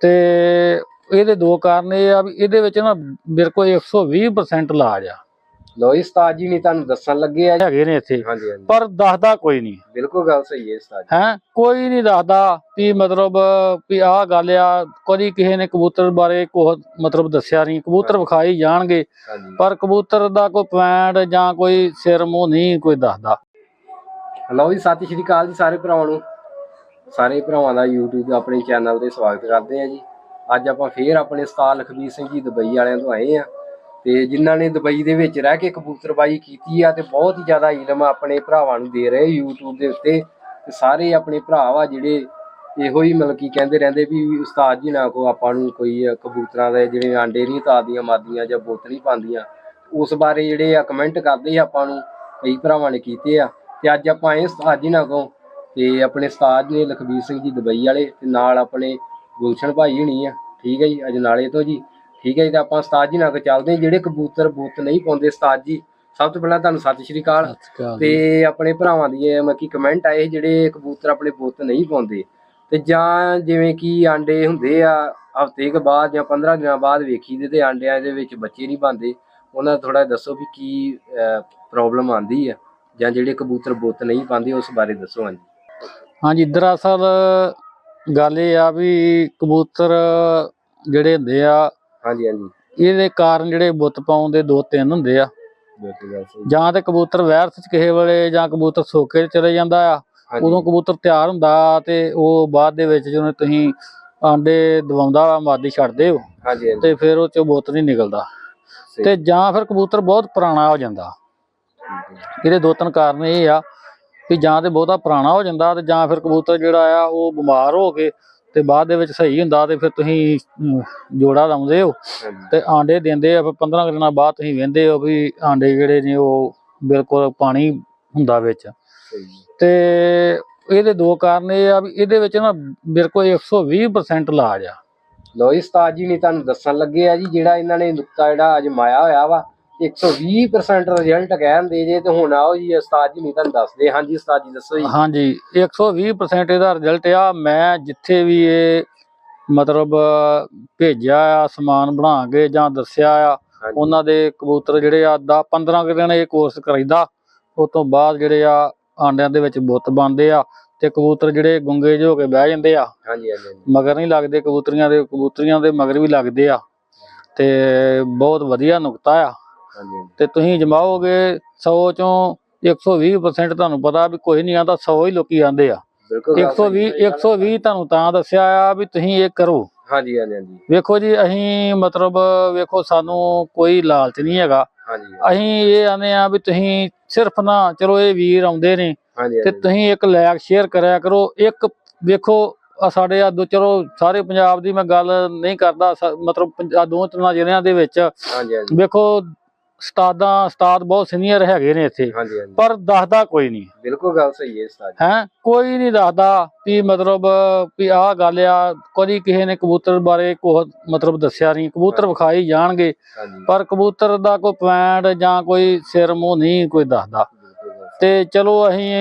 ਤੇ ਇਹਦੇ ਦੋ ਕਾਰਨ ਇਹ ਆ ਵੀ ਇਹਦੇ ਵਿੱਚ ਨਾ ਮੇਰੇ ਕੋਲ 120% ਇਲਾਜ ਆ। ਲੋ ਉਸਤਾਦ ਜੀ ਨੇ ਤੁਹਾਨੂੰ ਦੱਸਣ ਲੱਗੇ ਆ। ਹੈਗੇ ਨੇ ਇੱਥੇ ਹਾਂਜੀ ਹਾਂਜੀ। ਪਰ ਦੱਸਦਾ ਕੋਈ ਨਹੀਂ। ਬਿਲਕੁਲ ਗੱਲ ਸਹੀ ਹੈ ਉਸਤਾਦ ਜੀ। ਹੈ? ਕੋਈ ਨਹੀਂ ਦੱਸਦਾ ਵੀ ਮਤਲਬ ਵੀ ਆਹ ਗੱਲ ਆ ਕਦੀ ਕਿਸੇ ਨੇ ਕਬੂਤਰ ਬਾਰੇ ਕੁਛ ਮਤਲਬ ਦੱਸਿਆ ਨਹੀਂ। ਕਬੂਤਰ ਵਿਖਾਈ ਜਾਣਗੇ ਪਰ ਕਬੂਤਰ ਦਾ ਕੋਈ ਪੁਆਇੰਟ ਜਾਂ ਕੋਈ ਸਿਰ ਮੂੰਹ ਨਹੀਂ ਕੋਈ ਦੱਸਦਾ। ਲਓ ਜੀ ਸਤਿ ਸ਼੍ਰੀ ਅਕਾਲ ਜੀ ਸਾਰੇ ਭਰਾਵਾਂ ਨੂੰ। ਸਾਰੇ ਭਰਾਵਾਂ ਦਾ YouTube ਤੇ ਆਪਣੇ ਚੈਨਲ ਤੇ ਸਵਾਗਤ ਕਰਦੇ ਆ ਜੀ। ਅੱਜ ਆਪਾਂ ਫੇਰ ਆਪਣੇ ਉਸਤਾਦ ਲਖਬੀਰ ਸਿੰਘ ਜੀ ਦੁਬਈ ਵਾਲਿਆਂ ਤੋਂ ਆਏ ਆ ਤੇ ਜਿਨ੍ਹਾਂ ਨੇ ਦੁਬਈ ਦੇ ਵਿੱਚ ਰਹਿ ਕੇ ਕਬੂਤਰਬਾਜ਼ੀ ਕੀਤੀ ਆ ਤੇ ਬਹੁਤ ਹੀ ਜ਼ਿਆਦਾ ਇਲਮ ਆਪਣੇ ਭਰਾਵਾਂ ਨੂੰ ਦੇ ਰਹੇ YouTube ਦੇ ਉੱਤੇ ਤੇ ਸਾਰੇ ਆਪਣੇ ਭਰਾ ਵਾ ਜਿਹੜੇ ਇਹੋ ਹੀ ਮਤਲਬ ਕੀ ਕਹਿੰਦੇ ਰਹਿੰਦੇ ਵੀ ਉਸਤਾਦ ਜੀ ਨਾ ਕੋ ਆਪਾਂ ਨੂੰ ਕੋਈ ਕਬੂਤਰਾਂ ਦੇ ਜਿਹੜੇ ਆਂਡੇ ਨਹੀਂ ਤਾਦੀਆਂ ਮਾਦੀਆਂ ਜਾਂ ਬੁੱਤ ਨਹੀਂ ਪਾਉਂਦੀਆਂ। ਉਸ ਬਾਰੇ ਜਿਹੜੇ ਆ ਕਮੈਂਟ ਕਰਦੇ ਆ ਆਪਾਂ ਨੂੰ, ਕਈ ਭਰਾਵਾਂ ਨੇ ਕੀਤੇ ਆ। ਤੇ ਅੱਜ ਆਪਾਂ ਆਏ ਉਸਤਾਦ ਜੀ ਨਾਲ ਕੋ ਤੇ ਆਪਣੇ ਉਸਤਾਦ ਨੇ ਲਖਬੀਰ ਸਿੰਘ ਜੀ ਦੁਬਈ ਵਾਲੇ ਤੇ ਨਾਲ ਆਪਣੇ ਗੁਲਸ਼ਨ ਭਾਈ ਹਣੀ ਆ। ਠੀਕ ਹੈ ਜੀ ਅਜਨਾਲੇ ਤੋਂ ਜੀ। ਠੀਕ ਹੈ ਜੀ ਤੇ ਆਪਾਂ ਉਸਤਾਦ ਜੀ ਨਾਲ ਕੋ ਚੱਲਦੇ ਹਾਂ। ਜਿਹੜੇ ਕਬੂਤਰ ਬੁੱਤ ਨਹੀਂ ਪਾਉਂਦੇ ਉਸਤਾਦ ਜੀ ਸਭ ਤੋਂ ਪਹਿਲਾਂ ਤੁਹਾਨੂੰ ਸਤਿ ਸ਼੍ਰੀ ਅਕਾਲ। ਤੇ ਆਪਣੇ ਭਰਾਵਾਂ ਦੀ ਇਹ ਮਤਲਬ ਕਿ ਕਮੈਂਟ ਆਏ ਜਿਹੜੇ ਕਬੂਤਰ ਆਪਣੇ ਬੁੱਤ ਨਹੀਂ ਪਾਉਂਦੇ। ਤੇ ਜਾਂ ਜਿਵੇਂ ਕਿ ਆਂਡੇ ਹੁੰਦੇ ਆ ਹਫ਼ਤੇ ਕੁ ਬਾਅਦ ਜਾਂ 15 ਦਿਨਾਂ ਬਾਅਦ ਵੇਖੀਦੇ ਤੇ ਆਂਡਿਆਂ ਦੇ ਵਿੱਚ ਬੱਚੇ ਨਹੀਂ ਬਣਦੇ ਉਹਨਾਂ ਦਾ ਥੋੜਾ ਦੱਸੋ ਵੀ ਕੀ ਪ੍ਰੋਬਲਮ ਆਂਦੀ ਆ ਜਾਂ ਜਿਹੜੇ ਕਬੂਤਰ ਬੁੱਤ ਨਹੀਂ ਪਾਉਂਦੇ ਉਸ ਬਾਰੇ ਦੱਸੋ ਹਾਂਜੀ। ਹਾਂਜੀ ਦਰਅਸਲ ਗੱਲ ਇਹ ਆ ਵੀ ਕਬੂਤਰ ਜਿਹੜੇ ਹੁੰਦੇ ਆ ਹਾਂਜੀ ਹਾਂਜੀ। ਇਹਦੇ ਕਾਰਨ ਜਿਹੜੇ ਬੁੱਤ ਪਾਉਣ ਦੇ ਦੋ ਤਿੰਨ ਹੁੰਦੇ ਆ। ਜਾਂ ਤੇ ਕਬੂਤਰ ਵਾਇਰਸ ਚ ਕਿਸੇ ਵੇਲੇ ਜਾਂ ਕਬੂਤਰ ਸੋਕੇ ਚਲੇ ਜਾਂਦਾ ਆ ਉਦੋਂ ਕਬੂਤਰ ਤਿਆਰ ਹੁੰਦਾ ਤੇ ਉਹ ਬਾਅਦ ਦੇ ਵਿੱਚ ਜਦੋਂ ਤੁਸੀਂ ਆਂਡੇ ਦਵਾਉਂਦਾ ਵਾ ਮਾਦੀ ਛੱਡਦੇ ਹੋ ਤੇ ਫਿਰ ਉਹ ਚੋਂ ਬੁੱਤ ਨਹੀਂ ਨਿਕਲਦਾ। ਤੇ ਜਾਂ ਫਿਰ ਕਬੂਤਰ ਬਹੁਤ ਪੁਰਾਣਾ ਹੋ ਜਾਂਦਾ। ਇਹਦੇ ਦੋ ਤਿੰਨ ਕਾਰਨ ਇਹ ਆ ਕਿ ਜਾਂ ਤੇ ਬਹੁਤਾ ਪੁਰਾਣਾ ਹੋ ਜਾਂਦਾ ਤੇ ਜਾਂ ਫਿਰ ਕਬੂਤਰ ਜਿਹੜਾ ਆ ਉਹ ਬਿਮਾਰ ਹੋ ਕੇ ਤੇ ਬਾਅਦ ਦੇ ਵਿੱਚ ਸਹੀ ਹੁੰਦਾ ਤੇ ਫਿਰ ਤੁਸੀਂ ਜੋੜਾ ਲਾਉਂਦੇ ਹੋ। ਤੇ ਆਂਡੇ ਦਿੰਦੇ ਆ ਫਿਰ 15 ਕੁ ਦਿਨਾਂ ਬਾਅਦ ਤੁਸੀਂ ਵੇਂਦੇ ਹੋ ਵੀ ਆਂਡੇ ਜਿਹੜੇ ਨੇ ਉਹ ਬਿਲਕੁਲ ਪਾਣੀ ਹੁੰਦਾ ਵਿੱਚ। ਤੇ ਇਹਦੇ ਦੋ ਕਾਰਨ ਇਹ ਆ ਵੀ ਇਹਦੇ ਵਿੱਚ ਨਾ ਮੇਰੇ ਕੋਲ 120% ਇਲਾਜ ਆ। ਲੋ ਜੀ ਉਸਤਾਦ ਜੀ ਨੇ ਤੁਹਾਨੂੰ ਦੱਸਣ ਲੱਗੇ ਆ ਜੀ ਜਿਹੜਾ ਇਹਨਾਂ ਨੇ ਨੁਕਤਾ ਜਿਹੜਾ ਅਜਮਾਇਆ ਹੋਇਆ ਵਾ 120% ਰਿਜ਼ਲਟ ਕਹਿੰਦੇ ਜੇ ਤੇ ਹੁਣ ਆਓ ਜੀ ਉਸਤਾਦ ਜੀ ਨੇ ਤੁਹਾਨੂੰ ਦੱਸਦੇ। ਹਾਂਜੀ ਉਸਤਾਦ ਜੀ ਦੱਸੋ ਜੀ। ਹਾਂਜੀ 120% ਇਹਦਾ ਰਿਜ਼ਲਟ ਆ। ਮੈਂ ਜਿੱਥੇ ਵੀ ਇਹ ਮਤਲਬ ਭੇਜਿਆ ਆ ਸਮਾਨ ਬਣਾ ਕੇ ਜਾਂ ਦੱਸਿਆ ਆ। ਉਹਨਾਂ ਦੇ ਕਬੂਤਰ ਜਿਹੜੇ ਆ ਦਾ 15 ਕੁ ਦਿਨ ਇਹ ਕੋਰਸ ਕਰਾਈਦਾ ਉਸ ਤੋਂ ਬਾਅਦ ਜਿਹੜੇ ਆ ਆਂਡਿਆਂ ਦੇ ਵਿੱਚ ਬੁੱਤ ਬਣਦੇ ਆ ਤੇ ਕਬੂਤਰ ਜਿਹੜੇ ਗੁੰਗੇ ਜਿਹੇ ਹੋ ਕੇ ਬਹਿ ਜਾਂਦੇ ਆ। ਹਾਂਜੀ ਹਾਂਜੀ ਹਾਂਜੀ। ਮਗਰ ਨਹੀਂ ਲੱਗਦੇ ਕਬੂਤਰੀਆਂ ਦੇ ਕਬੂਤਰੀਆਂ ਦੇ ਮਗਰ ਵੀ ਲੱਗਦੇ ਆ। ਤੇ ਬਹੁਤ ਵਧੀਆ ਨੁਕਤਾ ਆ। ਤੇ ਤੁਸੀਂ ਜਮਾਓਗੇ 100 ਚੋਂ 120% ਤੁਹਾਨੂੰ ਪਤਾ ਵੀ ਕੋਈ ਨਹੀਂ ਆਂਦਾ 100 ਹੀ ਲੋਕੀ ਆਂਦੇ ਆ। ਬਿਲਕੁਲ ਗੱਲ ਸਹੀ 120 120 ਤੁਹਾਨੂੰ ਤਾਂ ਦੱਸਿਆ ਆ ਵੀ ਤੁਸੀਂ ਇਹ ਕਰੋ। ਹਾਂਜੀ ਹਾਂਜੀ ਹਾਂਜੀ। ਵੇਖੋ ਜੀ ਅਸੀਂ ਮਤਲਬ ਵੇਖੋ ਸਾਨੂੰ ਕੋਈ ਲਾਲਚ ਨਹੀਂ ਹੈਗਾ। ਹਾਂਜੀ ਅਸੀਂ ਇਹ ਆਨੇ ਆ ਵੀ ਤੁਸੀਂ ਸਿਰਫ ਨਾ ਚਲੋ ਇਹ ਵੀਰ ਆਉਂਦੇ ਨੇ ਤੇ ਤੁਸੀਂ ਇੱਕ ਲਾਇਕ ਸ਼ੇਅਰ ਕਰਿਆ ਕਰੋ। ਇੱਕ ਵੇਖੋ ਆ ਸਾਡੇ ਆ ਦੋ ਚਲੋ ਸਾਰੇ ਪੰਜਾਬ ਦੀ ਮੈਂ ਗੱਲ ਨਹੀਂ ਕਰਦਾ ਮਤਲਬ ਪੰਜਾ ਦੋ ਤਿੰਨਾਂ ਜ਼ਿਲ੍ਹਿਆਂ ਦੇ ਵਿੱਚ ਹਾਂਜੀ ਹਾਂਜੀ। ਵੇਖੋ ਉਸਤਾਦਾਂ ਉਸਤਾਦ ਬਹੁਤ ਸੀਨੀਅਰ ਹੈਗੇ ਨੇ ਇੱਥੇ। ਹਾਂਜੀ ਹਾਂਜੀ। ਪਰ ਦੱਸਦਾ ਕੋਈ ਨਹੀਂ। ਬਿਲਕੁਲ ਗੱਲ ਸਹੀ ਹੈ ਉਸਤਾਦ ਹੈ? ਕੋਈ ਨਹੀਂ ਦੱਸਦਾ ਵੀ ਮਤਲਬ ਵੀ ਆਹ ਗੱਲ ਆ ਕਦੀ ਕਿਸੇ ਨੇ ਕਬੂਤਰ ਬਾਰੇ ਕੁਛ ਮਤਲਬ ਦੱਸਿਆ ਨਹੀਂ। ਕਬੂਤਰ ਵਿਖਾਈ ਜਾਣਗੇ ਪਰ ਕਬੂਤਰ ਦਾ ਕੋਈ ਪੁਆਇੰਟ ਜਾਂ ਕੋਈ ਸਿਰ ਮੂੰਹ ਨਹੀਂ ਕੋਈ ਦੱਸਦਾ। ਤੇ ਚਲੋ ਅਸੀਂ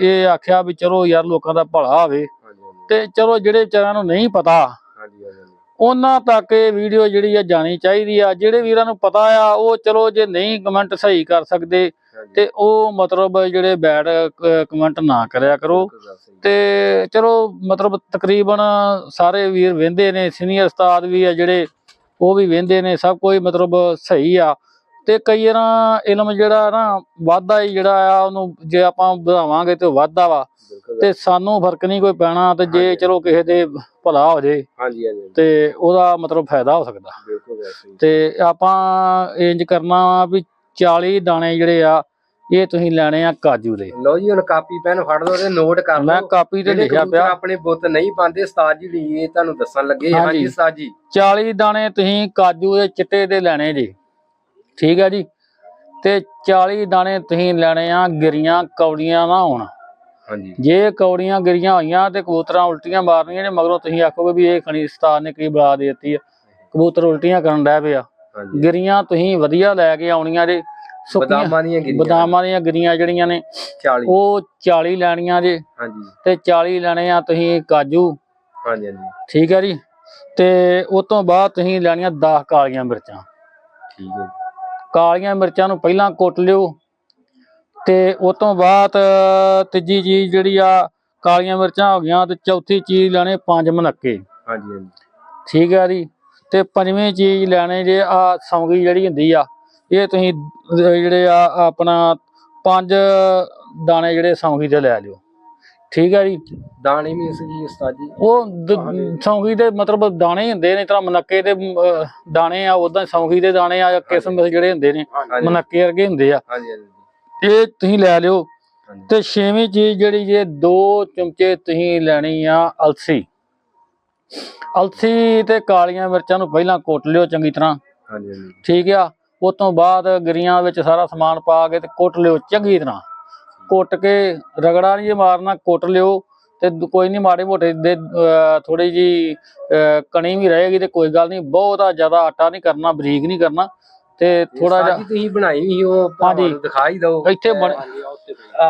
ਇਹ ਆਖਿਆ ਵੀ ਚਲੋ ਯਾਰ ਲੋਕਾਂ ਦਾ ਭਲਾ ਹੋਵੇ। ਤੇ ਚਲੋ ਜਿਹੜੇ ਵਿਚਾਰਿਆਂ ਨੂੰ ਨਹੀਂ ਪਤਾ ਉਹਨਾਂ ਤੱਕ ਇਹ ਵੀਡੀਓ ਜਿਹੜੀ ਆ ਜਾਣੀ ਚਾਹੀਦੀ ਆ। ਜਿਹੜੇ ਵੀਰਾਂ ਨੂੰ ਪਤਾ ਆ ਉਹ ਚਲੋ ਜੇ ਨਹੀਂ ਕਮੈਂਟ ਸਹੀ ਕਰ ਸਕਦੇ ਤੇ ਉਹ ਮਤਲਬ ਜਿਹੜੇ ਬੈਡ ਕਮੈਂਟ ਨਾ ਕਰਿਆ ਕਰੋ। ਤੇ ਚਲੋ ਮਤਲਬ ਤਕਰੀਬਨ ਸਾਰੇ ਵੀਰ ਵਹਿੰਦੇ ਨੇ ਸੀਨੀਅਰ ਉਸਤਾਦ ਵੀ ਆ ਜਿਹੜੇ ਉਹ ਵੀ ਵਹਿੰਦੇ ਨੇ ਸਭ ਕੋਈ ਮਤਲਬ ਸਹੀ ਆ। ਤੇ ਕਈ ਵਾਰਾਂ ਇਲਮ ਜਿਹੜਾ ਨਾ ਵਾਧਾ ਹੀ ਜਿਹੜਾ ਆ ਉਹਨੂੰ ਜੇ ਆਪਾਂ ਵਧਾਵਾਂਗੇ ਤੇ ਵਾਧਾ ਵਾ। ਤੇ ਸਾਨੂੰ ਫ਼ਰਕ ਨਹੀਂ ਕੋਈ ਪੈਣਾ ਤੇ ਜੇ। ਚਲੋ ਕਿਸੇ ਦੇ ਭਲਾ ਹੋ ਜੇ ਹਾਂਜੀ ਹਾਂਜੀ ਤੇ ਉਹਦਾ ਮਤਲਬ ਫਾਇਦਾ ਹੋ ਸਕਦਾ। ਤੇ ਆਪਾਂ ਇੰਜ ਕਰਨਾ ਵਾ ਵੀ 40 ਦਾਣੇ ਜਿਹੜੇ ਆ ਇਹ ਤੁਸੀਂ ਲੈਣੇ ਆ ਕਾਜੂ ਦੇ। ਲਓ ਜੀ ਹੁਣ ਕਾਪੀ ਪੈਨ ਫੜ ਲਓ ਤੇ ਨੋਟ ਕਰ ਮੈਂ ਲਓ। ਕਾਪੀ ਤੇ ਲਿਖਿਆ ਪਿਆ। ਆਪਣੇ ਬੁੱਤ ਨਹੀਂ ਪਾਉਂਦੇ ਉਸਤਾਦ ਜੀ ਲਈ ਇਹ ਤੁਹਾਨੂੰ ਦੱਸਣ ਲੱਗੇ। ਹਾਂਜੀ। ਹਾਂਜੀ। ਉਸਤਾਦ ਜੀ। 40 ਦਾਣੇ ਤੁਸੀਂ ਕਾਜੂ ਦੇ ਚਿੱਟੇ ਦੇ ਲੈਣੇ ਜੀ। ਠੀਕ ਹੈ ਜੀ। ਤੇ 40 ਦਾਣੇ ਤੁਸੀਂ ਲੈਣੇ ਆ ਗਿਰੀਆਂ ਕੌੜੀਆਂ ਨਾ ਹੋਣ। ਹਾਂਜੀ। ਜੇ ਕੌੜੀਆਂ ਗਿਰੀਆਂ ਹੋਈਆਂ ਤੇ ਕਬੂਤਰਾਂ ਉਲਟੀਆਂ ਮਾਰਨੀਆਂ ਨੇ ਮਗਰੋਂ ਤੁਸੀਂ ਆਖੋਗੇ ਵੀ ਇਹ ਖਣੀ ਉਸਤਾਦ ਨੇ ਕੀ ਬਲਾ ਦਿੱਤੀ ਆ। ਕਬੂਤਰ ਉਲਟੀਆਂ ਕਰਨ ਡੈ ਪਿਆ। ਗਿਰੀਆਂ ਤੁਸੀਂ ਵਧੀਆ ਲੈ ਕੇ ਆਉਣੀਆਂ ਜੇ। ਬਦਾਮਾਂ ਦੀਆਂ ਗਿਰੀਆਂ। ਬਦਾਮਾਂ ਦੀਆਂ ਗਿਰੀਆਂ ਜਿਹੜੀਆਂ ਨੇ 40 ਉਹ 40 ਲੈਣੀਆਂ ਜੇ। ਹਾਂਜੀ। ਤੇ 40 ਲੈਣੇ ਆ ਤੁਸੀਂ ਕਾਜੂ। ਹਾਂਜੀ ਹਾਂਜੀ। ਠੀਕ ਹੈ ਜੀ। ਤੇ ਉਸ ਤੋਂ ਬਾਅਦ ਤੁਸੀਂ ਲੈਣੀਆਂ 10 ਕਾਲੀਆਂ ਮਿਰਚਾਂ। ਠੀਕ ਹੈ ਕਾਲੀਆਂ ਮਿਰਚਾਂ ਨੂੰ ਪਹਿਲਾਂ ਕੁੱਟ ਲਿਓ ਤੇ ਉਸ ਤੋਂ ਬਾਅਦ ਤੀਜੀ ਚੀਜ਼ ਜਿਹੜੀ ਆ ਕਾਲੀਆਂ ਮਿਰਚਾਂ ਹੋ ਗਈਆਂ ਤੇ ਚੌਥੀ ਚੀਜ਼ ਲੈਣੇ ਪੰਜ ਮਨੱਕੇ। ਹਾਂਜੀ ਹਾਂਜੀ। ਠੀਕ ਹੈ ਜੀ? ਤੇ ਪੰਜਵੀਂ ਚੀਜ਼ ਲੈਣੇ ਜੇ ਆ ਸੌਂਗੀ ਜਿਹੜੀ ਹੁੰਦੀ ਆ ਇਹ ਤੁਸੀਂ ਜਿਹੜੇ ਆ ਆਪਣਾ ਪੰਜ ਦਾਣੇ ਜਿਹੜੇ ਸੌਂਗੀ ਦੇ ਲੈ ਲਿਓ। ਠੀਕ ਹੈ ਜੀ ਦਾਣੇ ਮੀਨਸ ਕੀ ਉਸਤਾਦ ਜੀ। ਉਹ ਸੌਂਗੀ ਦੇ ਮਤਲਬ ਦਾਣੇ ਹੀ ਹੁੰਦੇ ਨੇ ਤਰ੍ਹਾਂ ਮਨੱਕੇ ਦੇ ਅਹ, ਦਾਣੇ ਆ ਉਦਾਂ ਸੌਂਗੀ ਦੇ ਦਾਣੇ ਆ ਕਿਸਮ ਦੇ ਜਿਹੜੇ ਹੁੰਦੇ ਨੇ ਹਾਂਜੀ ਮਨੱਕੇ ਵਰਗੇ ਹੁੰਦੇ ਆ। ਹਾਂਜੀ ਹਾਂਜੀ। ਇਹ ਤੁਸੀਂ ਲੈ ਲਿਓ। ਹਾਂਜੀ। ਤੇ ਛੇਵੀਂ ਚੀਜ਼ ਜਿਹੜੀ ਜੇ ਦੋ ਚਮਚੇ ਤੁਸੀਂ ਲੈਣੀ ਆ ਅਲਸੀ। ਅਲਸੀ ਤੇ ਕਾਲੀਆਂ ਮਿਰਚਾਂ ਨੂੰ ਪਹਿਲਾਂ ਕੁੱਟ ਲਿਓ ਚੰਗੀ ਤਰ੍ਹਾਂ। ਹਾਂਜੀ ਹਾਂਜੀ। ਠੀਕ ਆ? ਉਸ ਤੋਂ ਬਾਅਦ ਗਰੀਆਂ ਵਿੱਚ ਸਾਰਾ ਸਮਾਨ ਪਾ ਕੇ ਤੇ ਕੁੱਟ ਲਿਓ ਚੰਗੀ ਤਰ੍ਹਾਂ। ਕੁੱਟ ਕੇ ਰਗੜਾ ਨਹੀਂ ਜੇ ਮਾਰਨਾ ਕੁੱਟ ਲਿਓ ਤੇ ਕੋਈ ਨਹੀਂ ਮਾੜੇ ਮੋਟੇ ਦੇ ਥੋੜੀ ਜੀ ਕਣੀ ਵੀ ਰਹੇਗੀ ਤੇ ਕੋਈ ਗੱਲ ਨਹੀਂ ਬਹੁਤਾ ਜ਼ਿਆਦਾ ਆਟਾ ਨਹੀਂ ਕਰਨਾ ਬਰੀਕ ਨਹੀਂ ਕਰਨਾ ਤੇ ਥੋੜਾ ਜਿਹਾ ਜੀ ਤੁਸੀਂ ਬਣਾਈ ਵੀ ਉਹ ਹਾਂਜੀ। ਦਿਖਾਈ ਦਿਓ। ਇੱਥੇ ਬਣ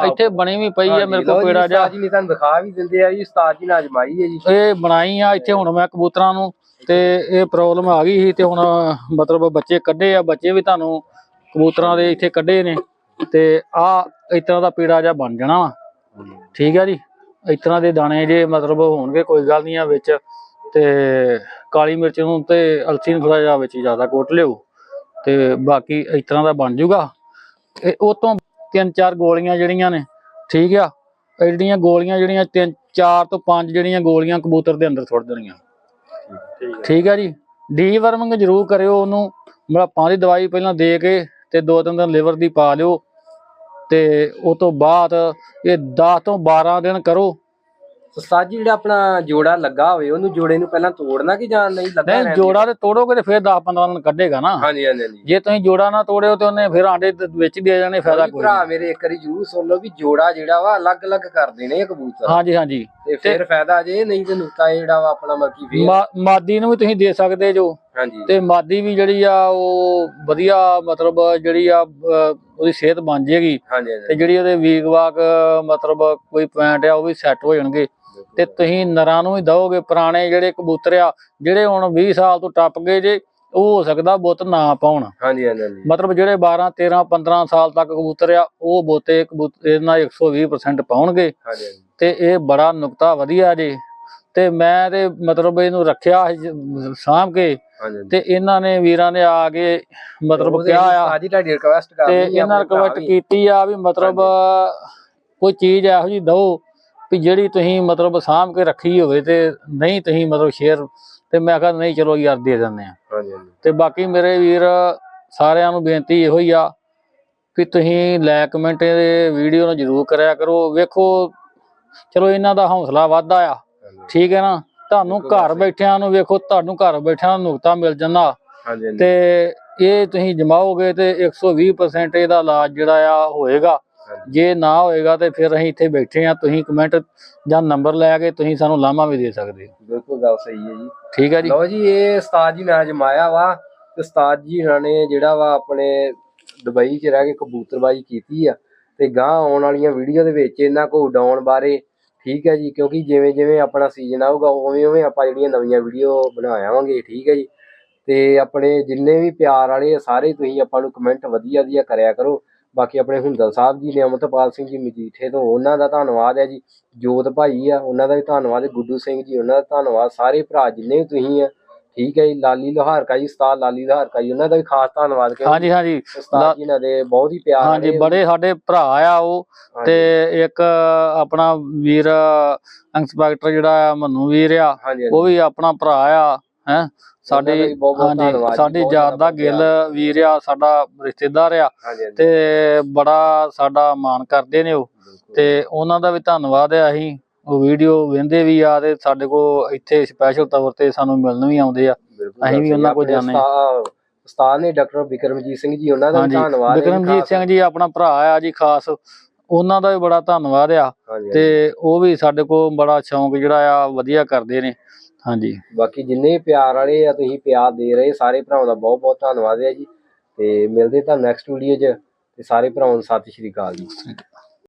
ਇੱਥੇ ਬਣੀ ਵੀ ਪਈ ਆ ਮੇਰੇ ਕੋਲ ਪੇੜਾ ਉਸਤਾਦ ਜੀ ਨੇ ਤੁਹਾਨੂੰ ਦਿਖਾ ਵੀ ਦਿੰਦੇ ਆ ਜੀ ਉਸਤਾਦ ਜੀ ਨੇ ਅਜਮਾਈ ਹੈ ਜੀ। ਇਹ ਬਣਾਈ ਆ ਇੱਥੇ ਹੁਣ ਮੈਂ ਕਬੂਤਰਾਂ ਨੂੰ ਤੇ ਇਹ ਪ੍ਰੋਬਲਮ ਆ ਗਈ ਸੀ ਤੇ ਹੁਣ ਮਤਲਬ ਬੱਚੇ ਕੱਢੇ ਆ ਬੱਚੇ ਵੀ ਤੁਹਾਨੂੰ ਕਬੂਤਰਾਂ ਦੇ ਇੱਥੇ ਕੱਢੇ ਨੇ ਤੇ ਆ ਇਸ ਤਰ੍ਹਾਂ ਦਾ ਪੀੜਾ ਜਿਹਾ ਬਣ ਜਾਣਾ ਵਾ। ਠੀਕ ਆ ਜੀ? ਇਸ ਤਰ੍ਹਾਂ ਦੇ ਦਾਣੇ ਜੇ ਮਤਲਬ ਹੋਣਗੇ, ਕੋਈ ਗੱਲ ਨਹੀਂ ਆ ਵਿੱਚ। ਤੇ ਕਾਲੀ ਮਿਰਚ ਨੂੰ ਤੇ ਅਲਸੀ ਨੂੰ ਥੋੜਾ ਜਿਹਾ ਵਿੱਚ ਜ਼ਿਆਦਾ ਕੋਟ ਲਿਓ। ਤੇ ਬਾਕੀ ਇਸ ਤਰ੍ਹਾਂ ਦਾ ਬਣ ਜਾਊਗਾ ਇਹ ਉਹ ਤੋਂ ਤਿੰਨ ਚਾਰ ਗੋਲੀਆਂ ਜਿਹੜੀਆਂ ਨੇ, ਠੀਕ ਆ? ਇਹ ਜਿਹੜੀਆਂ ਗੋਲੀਆਂ ਜਿਹੜੀਆਂ ਤਿੰਨ, ਚਾਰ ਤੋਂ ਪੰਜ ਜਿਹੜੀਆਂ ਗੋਲੀਆਂ ਕਬੂਤਰ ਦੇ ਅੰਦਰ ਸੁੱਟ ਦੇਣੀਆਂ। ਠੀਕ ਆ ਜੀ? ਡੀ ਵਰਮਿੰਗ ਜ਼ਰੂਰ ਕਰਿਓ ਉਹਨੂੰ। ਮਲਾਪਾਂ ਦੀ ਦਵਾਈ ਪਹਿਲਾਂ ਦੇ ਕੇ ਤੇ ਦੋ ਤਿੰਨ ਦਿਨ ਲਿਵਰ ਦੀ ਪਾ ਲਿਓ। ਤੇ ਉਹ ਤੋਂ ਬਾਅਦ ਇਹ 10 ਤੋਂ 12 ਦਿਨ ਕਰੋ। ਉਸਤਾਦ ਜੀ ਜਿਹੜਾ ਆਪਣਾ ਜੋੜਾ ਲੱਗਾ ਹੋਵੇ ਉਹਨੂੰ ਜੋੜੇ ਨੂੰ ਪਹਿਲਾਂ ਤੋੜਨਾ ਕਿ ਜਾਂ ਨਹੀਂ ਲੱਗਾ ਨਹੀਂ ਰਹਿਣ ਜੋੜਾ ਤੇ ਤੋੜੋਗੇ ਤੇ ਫਿਰ 10 15 ਦਿਨ ਕੱਢੇਗਾ ਨਾ। ਹਾਂਜੀ ਹਾਂਜੀ ਹਾਂਜੀ। ਜੇ ਤੁਸੀਂ ਜੋੜਾ ਨਾ ਤੋੜਿਓ ਤੇ ਉਹਨੇ ਫਿਰ ਆਂਡੇ ਤੇ ਵਿੱਚ ਦੇ ਜਾਣੇ ਫਾਇਦਾ ਕੋਈ ਭਰਾ ਨਹੀਂ। ਮੇਰੇ ਇੱਕ ਵਾਰੀ ਜਰੂਰ ਸੁਣ ਲਓ ਵੀ ਜੋੜਾ ਜਿਹੜਾ ਵਾ ਅਲੱਗ-ਅਲੱਗ ਕਰਦੇ ਨੇ ਇਹ ਕਬੂਤਰ। ਹਾਂਜੀ ਹਾਂਜੀ। ਤੇ ਫਿਰ ਫਾਇਦਾ ਜੇ ਨਹੀਂ ਤੇ ਨੁਕਤਾ ਜਿਹੜਾ ਵਾ ਆਪਣਾ ਮਰਕੀ ਫੇਰ। ਮਾ- ਮਾਦੀ ਨੂੰ ਵੀ ਤੁਸੀਂ ਦੇ ਸਕਦੇ ਜੋ। ਹਾਂਜੀ। ਤੇ ਮਾਦੀ ਵੀ ਜਿਹੜੀ ਆ ਉਹ ਵਧੀਆ ਮਤਲਬ ਜਿਹੜੀ ਆ ਅਹ, ਉਹਦੀ ਸਿਹਤ ਬਣ ਜੇਗੀ। ਹਾਂਜੀ ਤੇ ਹਾਂਜੀ ਜਿਹੜੀ ਉਹਦੇ ਵੀਕ ਵਾਕ ਮਤਲਬ ਕੋਈ ਪੁਆਇੰਟ ਆ ਉਹ ਵੀ ਸੈੱਟ ਹੋ ਜਾਣਗੇ। ਤੇ ਤੁਸੀਂ ਨਰਾਂ ਨੂੰ ਵੀ ਦਓਗੇ ਪੁਰਾਣੇ ਜਿਹੜੇ ਕਬੂਤਰ ਆ ਜਿਹੜੇ ਹੁਣ 20 ਸਾਲ ਤੋਂ ਟੱਪ ਗਏ ਜੇ ਉਹ ਹੋ ਸਕਦਾ ਬੁੱਤ ਨਾ ਪਾਉਣ। ਹਾਂਜੀ ਹਾਂਜੀ ਹਾਂਜੀ। ਮਤਲਬ ਜਿਹੜੇ 12 13 15 ਸਾਲ ਤੱਕ ਕਬੂਤਰ ਆ ਉਹ ਬੋਤੇ ਕਬੂਤਰ ਇਹਨਾਂ 120% ਪਾਉਣਗੇ। ਹਾਂਜੀ ਹਾਂਜੀ। ਤੇ ਇਹ ਬੜਾ ਨੁਕਤਾ ਵਧੀਆ ਜੇ। ਤੇ ਮੈਂ ਤੇ ਮਤਲਬ ਇਹਨੂੰ ਰੱਖਿਆ ਸਾਂਭ ਕੇ। ਤੇ ਇਹਨਾਂ ਨੇ ਵੀਰਾਂ ਨੇ ਆ ਕੇ ਮਤਲਬ ਕਿਹਾ ਆ। ਸਾਜੀ ਤੁਹਾਡੀ ਰਿਕਵੈਸਟ ਤੇ ਕਰਨੀ ਇਹਨਾਂ ਰਿਕਵੈਸਟ ਕੀਤੀ ਆ ਵੀ ਮਤਲਬ ਕੋਈ ਚੀਜ਼ ਇਹੋ ਜੀ ਦਓ ਵੀ ਜਿਹੜੀ ਤੁਸੀਂ ਮਤਲਬ ਸਾਂਭ ਕੇ ਰੱਖੀ ਹੋਵੇ ਤੇ ਨਹੀਂ ਤੁਸੀਂ ਮਤਲਬ ਸ਼ੇਅਰ ਤੇ ਮੈਂ ਕਿਹਾ ਨਹੀਂ ਚਲੋ ਯਾਰ ਦੇ ਦਿੰਦੇ ਆ। ਤੇ ਬਾਕੀ ਮੇਰੇ ਵੀਰ ਸਾਰਿਆਂ ਨੂੰ ਬੇਨਤੀ ਇਹੋ ਹੀ ਆ ਕਿ ਤੁਸੀਂ ਲਾਇਕ ਕਮੈਂਟ ਵੀਡੀਓ ਨੂੰ ਜ਼ਰੂਰ ਕਰਿਆ ਕਰੋ। ਵੇਖੋ ਚਲੋ ਇਹਨਾਂ ਦਾ ਹੌਸਲਾ ਵੱਧਦਾ ਆ। ਠੀਕ ਹੈ ਨਾ? ਤੁਹਾਨੂੰ ਘਰ ਬੈਠਿਆਂ ਨੂੰ ਵੇਖੋ ਤੁਹਾਨੂੰ ਘਰ ਬੈਠਿਆਂ ਨੂੰ ਨੁਕਤਾ ਮਿਲ ਜਾਂਦਾ। ਤੇ ਇਹ ਤੁਸੀਂ ਜਮਾਓਗੇ ਤੇ 120% ਇਹਦਾ ਇਲਾਜ ਜਿਹੜਾ ਆ ਹੋਏਗਾ। ਜੇ ਨਾ ਹੋਏਗਾ ਤੇ ਫਿਰ ਅਸੀਂ ਇੱਥੇ ਬੈਠੇ ਆ ਤੁਸੀਂ ਕਮੈਂਟ ਜਾਂ ਨੰਬਰ ਲੈ ਕੇ ਤੁਸੀਂ ਸਾਨੂੰ ਲਾਮਾ ਵੀ ਦੇ ਸਕਦੇ ਹੋ। ਬਿਲਕੁਲ ਗੱਲ ਸਹੀ ਹੈ ਜੀ। ਠੀਕ ਹੈ ਜੀ? ਲਓ ਜੀ ਇਹ ਉਸਤਾਦ ਜੀ ਨੇ ਅਜਮਾਇਆ ਵਾ। ਤੇ ਉਸਤਾਦ ਜੀ ਉਹਨਾਂ ਨੇ ਜਿਹੜਾ ਵਾ ਆਪਣੇ ਦੁਬਈ 'ਚ ਰਹਿ ਕੇ ਕਬੂਤਰਬਾਜੀ ਕੀਤੀ ਆ। ਤੇ ਗਾਂ ਆਉਣ ਵਾਲੀਆਂ ਵੀਡੀਓ ਦੇ ਵਿੱਚ ਇਹਨਾਂ ਕੋ ਉਡਾਉਣ ਬਾਰੇ ਠੀਕ ਹੈ ਜੀ, ਕਿਉਂਕਿ ਜਿਵੇਂ ਜਿਵੇਂ ਆਪਣਾ ਸੀਜ਼ਨ ਆਊਗਾ, ਉਵੇਂ ਉਵੇਂ ਆਪਾਂ ਜਿਹੜੀਆਂ ਨਵੀਆਂ ਵੀਡੀਓ ਬਣਾਵਾਂਗੇ ਠੀਕ ਹੈ ਜੀ। ਤੇ ਆਪਣੇ ਜਿੰਨੇ ਵੀ ਪਿਆਰ ਵਾਲੇ ਆ, ਸਾਰੇ ਤੁਸੀਂ ਆਪਾਂ ਨੂੰ ਕਮੈਂਟ ਵਧੀਆ ਵਧੀਆ ਕਰਿਆ ਕਰੋ। ਬਾਕੀ ਆਪਣੇ ਹੁੰਦਲ ਸਾਹਿਬ ਜੀ ਨੇ, ਅਮਰਤਪਾਲ ਸਿੰਘ ਜੀ, ਮਜੀਠੇ ਤੋਂ ਉਹਨਾਂ ਦਾ ਧੰਨਵਾਦ ਹੈ ਜੀ। ਜੋਤ ਭਾਈ ਆ, ਉਹਨਾਂ ਦਾ ਵੀ ਧੰਨਵਾਦ। ਗੁੱਡੂ ਸਿੰਘ ਜੀ, ਉਹਨਾਂ ਦਾ ਧੰਨਵਾਦ। ਸਾਰੇ ਭਰਾ ਜਿੰਨੇ ਵੀ ਤੁਸੀਂ ਆ ਠੀਕ ਹੈ ਜੀ ਲਾਲੀ ਲੋਹਾਰਕਾ ਜੀ ਉਸਤਾਦ ਲਾਲੀ ਲੋਹਾਰਕਾ ਜੀ ਉਹਨਾਂ ਦਾ ਵੀ ਖਾਸ ਧੰਨਵਾਦ ਕਿਉਂਕਿ ਹਾਂਜੀ ਹਾਂਜੀ। ਉਸਤਾਦ ਜੀ ਨਾਲ ਦੇ ਬਹੁਤ ਹੀ ਪਿਆਰ ਹਾਂਜੀ। ਬੜੇ ਸਾਡੇ ਭਰਾ ਆ ਉਹ ਤੇ ਇੱਕ ਆਪਣਾ ਵੀਰ ਇੰਸਪੈਕਟਰ ਜਿਹੜਾ ਆ ਮੰਨੂ ਵੀਰ ਆ ਉਹ ਵੀ ਆਪਣਾ ਭਰਾ ਆ ਹੈ। ਸਾਡੀ ਸਾਡੀ ਜਾਤ ਦਾ ਗਿੱਲ ਵੀਰ ਆ ਸਾਡਾ ਰਿਸ਼ਤੇਦਾਰ ਆ। ਤੇ ਬੜਾ ਸਾਡਾ ਮਾਣ ਕਰਦੇ ਨੇ ਉਹ। ਤੇ ਉਹਨਾਂ ਦਾ ਵੀ ਧੰਨਵਾਦ ਹੈ ਅਸੀਂ। ਉਹ ਵੀਡੀਓ ਵੇਂਦੇ ਵੀ ਆ ਤੇ ਸਾਡੇ ਕੋਲ ਇੱਥੇ ਸਪੈਸ਼ਲ ਤੌਰ ਤੇ ਸਾਨੂੰ ਮਿਲਣ ਵੀ ਆਉਂਦੇ ਆ। ਅਸੀਂ ਵੀ। ਉਹਨਾਂ ਕੋਲ ਜਾਂਦੇ। ਉਸਤਾਦ- ਨੇ ਡਾਕਟਰ ਬਿਕਰਮਜੀਤ ਸਿੰਘ ਜੀ ਉਹਨਾਂ ਦਾ ਧੰਨਵਾਦ ਵਿਕਰਮਜੀਤ। ਸਿੰਘ ਜੀ ਆਪਣਾ ਭਰਾ ਆ ਜੀ ਖਾਸ। ਉਹਨਾਂ ਦਾ ਵੀ ਬੜਾ ਧੰਨਵਾਦ ਆ। ਤੇ ਉਹ ਵੀ ਸਾਡੇ ਕੋਲ ਬੜਾ ਸ਼ੌਂਕ ਜਿਹੜਾ ਆ ਵਧੀਆ ਕਰਦੇ ਨੇ। ਹਾਂਜੀ। ਬਾਕੀ ਜਿੰਨੇ ਪਿਆਰ ਵਾਲੇ ਆ ਤੁਸੀਂ ਪਿਆਰ ਦੇ ਰਹੇ ਸਾਰੇ ਭਰਾਵਾਂ ਦਾ ਬਹੁਤ ਬਹੁਤ ਧੰਨਵਾਦ ਹੈ ਜੀ। ਤੇ ਮਿਲਦੇ ਤੁਹਾਨੂੰ ਨੈਕਸਟ ਵੀਡੀਓ 'ਚ। ਤੇ ਸਾਰੇ ਭਰਾਵਾਂ ਨੂੰ ਸਤਿ ਸ਼੍ਰੀ ਅਕਾਲ ਜੀ।